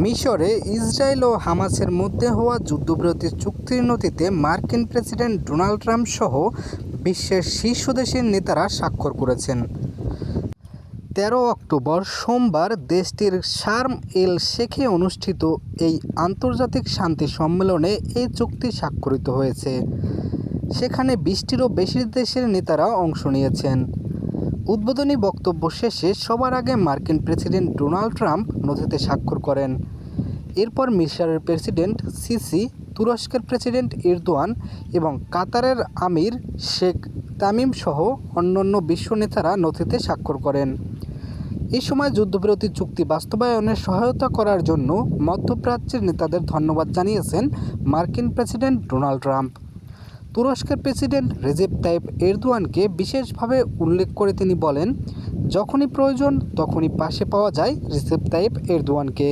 মিশরে ইসরায়েল ও হামাসের মধ্যে হওয়া যুদ্ধবিরতি চুক্তির নথিতে মার্কিন প্রেসিডেন্ট ডোনাল্ড ট্রাম্প সহ বিশ্বের শীর্ষ দেশের নেতারা স্বাক্ষর করেছেন। তেরো অক্টোবর সোমবার দেশটির শার্ম এল শেখে অনুষ্ঠিত এই আন্তর্জাতিক শান্তি সম্মেলনে এই চুক্তি স্বাক্ষরিত হয়েছে। সেখানে বিশটিরও বেশি দেশের নেতারা অংশ নিয়েছেন। উদ্বোধনী বক্তব্য শেষে সবার আগে মার্কিন প্রেসিডেন্ট ডোনাল্ড ট্রাম্প নথিতে স্বাক্ষর করেন। এরপর মিশরের প্রেসিডেন্ট সিসি, তুরস্কের প্রেসিডেন্ট এরদোয়ান এবং কাতারের আমির শেখ তামিম সহ অন্যান্য বিশ্ব নেতারা নথিতে স্বাক্ষর করেন। এ সময় যুদ্ধবিরতি চুক্তি বাস্তবায়নে সহায়তা করার জন্য মধ্যপ্রাচ্যের নেতাদের ধন্যবাদ জানিয়েছেন মার্কিন প্রেসিডেন্ট ডোনাল্ড ট্রাম্প। তুরস্কের প্রেসিডেন্ট রেজেপ তাইপ এরদোয়ানকে বিশেষভাবে উল্লেখ করে তিনি বলেন, যখনই প্রয়োজন তখনই পাশে পাওয়া যায় রিসেপ তাইপ এরদোয়ানকে।